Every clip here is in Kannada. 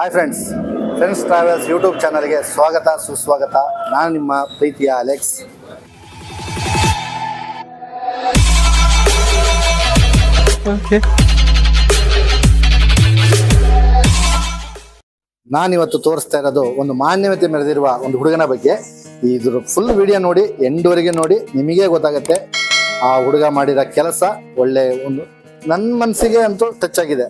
Hi friends friends travels YouTube ಚಾನಲ್ಗೆ ಸ್ವಾಗತ ಸುಸ್ವಾಗತ. ನಾನು ನಿಮ್ಮ ಪ್ರೀತಿಯ ಅಲೆಕ್ಸ್ ನಾನಿವತ್ತು ತೋರಿಸ್ತಾ ಇರೋದು ಒಂದು ಮಾನ್ಯತೆ ಮೆರೆದಿರುವ ಒಂದು ಹುಡುಗನ ಬಗ್ಗೆ. ಇದ್ರ ಫುಲ್ ವಿಡಿಯೋ ನೋಡಿ ಎಂಡುವರೆಗೆ ನೋಡಿ ನಿಮಗೆ ಗೊತ್ತಾಗುತ್ತೆ. ಆ ಹುಡುಗ ಮಾಡಿರೋ ಕೆಲಸ ಒಳ್ಳೆ ಒಂದು ನನ್ನ ಮನಸ್ಸಿಗೆ ಅಂತೂ ಟಚ್ ಆಗಿದೆ.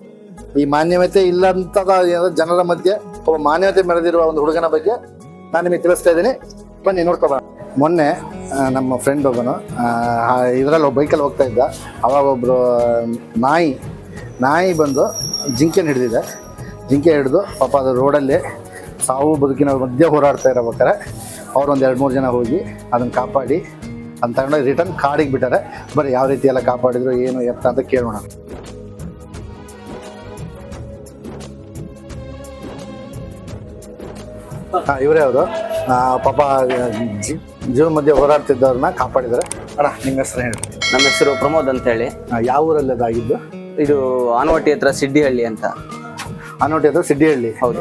ಈ ಮಾನ್ಯತೆ ಇಲ್ಲಂತ ಏನಾದ್ರು ಜನರ ಮಧ್ಯೆ ಒಬ್ಬ ಮಾನ್ಯತೆ ಮೆರೆದಿರುವ ಒಂದು ಹುಡುಗನ ಬಗ್ಗೆ ನಾನು ನಿಮಗೆ ತಿಳಿಸ್ತಾ ಇದ್ದೀನಿ. ಬನ್ನಿ, ನೋಡ್ಕೊಬ. ಮೊನ್ನೆ ನಮ್ಮ ಫ್ರೆಂಡ್ ಒಬ್ಬನು ಇದರಲ್ಲಿ ಒಬ್ಬ ಬೈಕಲ್ಲಿ ಹೋಗ್ತಾ ಇದ್ದ. ಅವಾಗ ಒಬ್ಬರು ನಾಯಿ ನಾಯಿ ಬಂದು ಜಿಂಕೆನ ಹಿಡಿದಿದೆ. ಜಿಂಕೆ ಹಿಡಿದು ಪಾಪ ಅದು ರೋಡಲ್ಲಿ ಸಾವು ಬದುಕಿನ ಮಧ್ಯೆ ಹೋರಾಡ್ತಾ ಇರಬೇಕಾರೆ ಅವ್ರು ಒಂದು ಎರಡು ಮೂರು ಜನ ಹೋಗಿ ಅದನ್ನು ಕಾಪಾಡಿ ಅಂತ ತಗೊಂಡೋಗಿ ರಿಟರ್ನ್ ಕಾಡಿಗೆ ಬಿಟ್ಟಾರೆ. ಬರೀ ಯಾವ ರೀತಿ ಎಲ್ಲ ಕಾಪಾಡಿದ್ರು, ಏನು ಎತ್ತ ಅಂತ ಕೇಳೋಣ. ಹಾಂ ಇವರೇ ಅವರು. ಪಾಪ ಜಿ ಜೀವ ಮಧ್ಯೆ ಹೋರಾಡ್ತಿದ್ದವ್ರನ್ನ ಕಾಪಾಡಿದ್ದಾರೆ. ಅಣ್ಣ ನಿಮ್ಮ ಹೆಸರು ಹೇಳಿ. ನಮ್ಮ ಹೆಸರು ಪ್ರಮೋದ್ ಅಂತ ಹೇಳಿ ಯಾವ ಊರಲ್ಲಿ ಅದಾಗಿದ್ದು? ಇದು ಆನವಟ್ಟಿ ಹತ್ರ ಸಿಡ್ಡಿಹಳ್ಳಿ ಅಂತ. ಆನವಟ್ಟಿ ಹತ್ರ ಸಿಡ್ಡಿಹಳ್ಳಿ. ಹೌದು.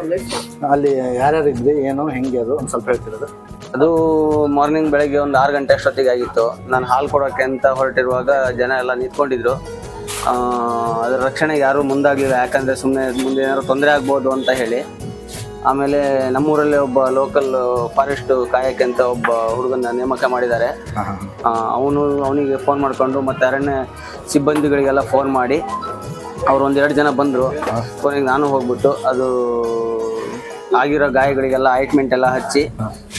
ಅಲ್ಲಿ ಯಾರ್ಯಾರು ಇದ್ರಿ? ಏನು? ಹೆಂಗೆ ಅದು? ಒಂದು ಸ್ವಲ್ಪ ಹೇಳ್ತಿರೋದು ಅದು? ಮಾರ್ನಿಂಗ್ ಬೆಳಗ್ಗೆ ಒಂದು ಆರು ಗಂಟೆ ಅಷ್ಟೊತ್ತಿಗೆ ಆಗಿತ್ತು. ನಾನು ಹಾಲು ಕೊಡೋಕ್ಕೆ ಅಂತ ಹೊರಟಿರುವಾಗ ಜನ ಎಲ್ಲ ನಿಂತ್ಕೊಂಡಿದ್ರು. ಅದರ ರಕ್ಷಣೆಗೆ ಯಾರೂ ಮುಂದಾಗಲಿಲ್ಲ. ಯಾಕಂದರೆ ಸುಮ್ಮನೆ ಮುಂದೆ ಏನಾದ್ರು ತೊಂದರೆ ಆಗ್ಬೋದು ಅಂತ ಹೇಳಿ. ಆಮೇಲೆ ನಮ್ಮೂರಲ್ಲಿ ಒಬ್ಬ ಲೋಕಲ್ ಫಾರೆಸ್ಟ್ ಕಾಯಕ್ಕೆ ಅಂತ ಒಬ್ಬ ಹುಡುಗನ ನೇಮಕ ಮಾಡಿದ್ದಾರೆ. ಅವನು ಅವನಿಗೆ ಫೋನ್ ಮಾಡಿಕೊಂಡು ಮತ್ತು ಅರಣ್ಯ ಸಿಬ್ಬಂದಿಗಳಿಗೆಲ್ಲ ಫೋನ್ ಮಾಡಿ ಅವರು ಒಂದೆರಡು ಜನ ಬಂದರು. ಕೊನೆಗೆ ನಾನು ಹೋಗ್ಬಿಟ್ಟು ಅದು ಆಗಿರೋ ಗಾಯಗಳಿಗೆಲ್ಲ ಆಯಿಂಟ್ಮೆಂಟ್ ಎಲ್ಲ ಹಚ್ಚಿ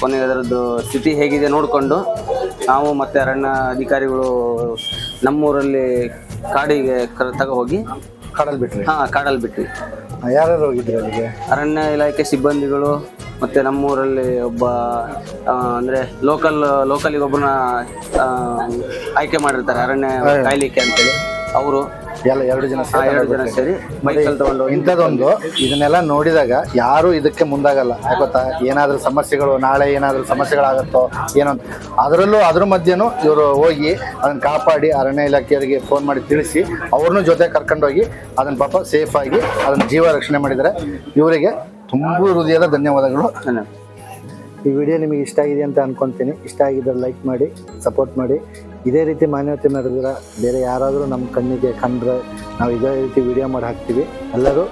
ಕೊನೆಗೆ ಅದರದ್ದು ಸ್ಥಿತಿ ಹೇಗಿದೆ ನೋಡಿಕೊಂಡು ನಾವು ಮತ್ತು ಅರಣ್ಯ ಅಧಿಕಾರಿಗಳು ನಮ್ಮೂರಲ್ಲಿ ಕಾಡಿಗೆ ಕರ್ ತಗೋ ಹೋಗಿ ಕಾಡಲ್ಲಿ ಬಿಟ್ರಿ. ಹಾಂ ಕಾಡಲ್ಲಿ ಬಿಟ್ವಿ. ಯಾರ್ಯಾರು ಹೋಗಿದ್ರು ಅಲ್ಲಿಗೆ? ಅರಣ್ಯ ಇಲಾಖೆ ಸಿಬ್ಬಂದಿಗಳು ಮತ್ತೆ ನಮ್ಮೂರಲ್ಲಿ ಒಬ್ಬ ಅಂದ್ರೆ ಲೋಕಲ್ ಲೋಕಲಿಗೆ ಒಬ್ಬರನ್ನ ಆಯ್ಕೆ ಮಾಡಿರ್ತಾರೆ ಅರಣ್ಯ ಕಾಯ್ಲಿಕ್ಕೆ ಅಂತೇಳಿ. ಅವರು ಎಲ್ಲ ಎರಡು ಜನ ಎರಡು ಜನ ಸೇರಿ ತಗೊಂಡು ಹೋಗಿ ಇಂಥದ್ದೊಂದು ಇದನ್ನೆಲ್ಲ ನೋಡಿದಾಗ ಯಾರು ಇದಕ್ಕೆ ಮುಂದಾಗಲ್ಲ. ಯಾಕೊತ್ತಾ ಏನಾದ್ರೂ ಸಮಸ್ಯೆಗಳು ನಾಳೆ ಏನಾದ್ರೂ ಸಮಸ್ಯೆಗಳಾಗತ್ತೋ ಏನೋ ಅದರಲ್ಲೂ ಅದ್ರ ಮಧ್ಯೆನೂ ಇವರು ಹೋಗಿ ಅದನ್ನ ಕಾಪಾಡಿ ಅರಣ್ಯ ಇಲಾಖೆಯವರಿಗೆ ಫೋನ್ ಮಾಡಿ ತಿಳಿಸಿ ಅವ್ರನ್ನೂ ಜೊತೆ ಕರ್ಕೊಂಡೋಗಿ ಅದನ್ನ ಪಾಪ ಸೇಫ್ ಆಗಿ ಅದನ್ನ ಜೀವ ರಕ್ಷಣೆ ಮಾಡಿದರೆ ಇವರಿಗೆ ತುಂಬ ಹೃದಯದ ಧನ್ಯವಾದಗಳು. ಈ ವಿಡಿಯೋ ನಿಮಗೆ ಇಷ್ಟ ಆಗಿದೆ ಅಂತ ಅನ್ಕೊಂತೀನಿ. ಇಷ್ಟ ಆಗಿದ್ದರೆ ಲೈಕ್ ಮಾಡಿ ಸಪೋರ್ಟ್ ಮಾಡಿ. ಇದೇ ರೀತಿ ಮಾನ್ಯತೆ ಮೆರೆದಿರ ಬೇರೆ ಯಾರಾದರೂ ನಮ್ಮ ಕಣ್ಣಿಗೆ ಕಂಡ್ರೆ ನಾವು ಇದೇ ರೀತಿ ವಿಡಿಯೋ ಮಾಡಿ ಹಾಕ್ತೀವಿ. ಎಲ್ಲರೂ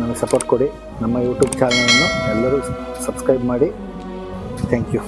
ನಮಗೆ ಸಪೋರ್ಟ್ ಕೊಡಿ. ನಮ್ಮ ಯೂಟ್ಯೂಬ್ ಚಾನಲನ್ನು ಎಲ್ಲರೂ ಸಬ್ಸ್ಕ್ರೈಬ್ ಮಾಡಿ. Thank you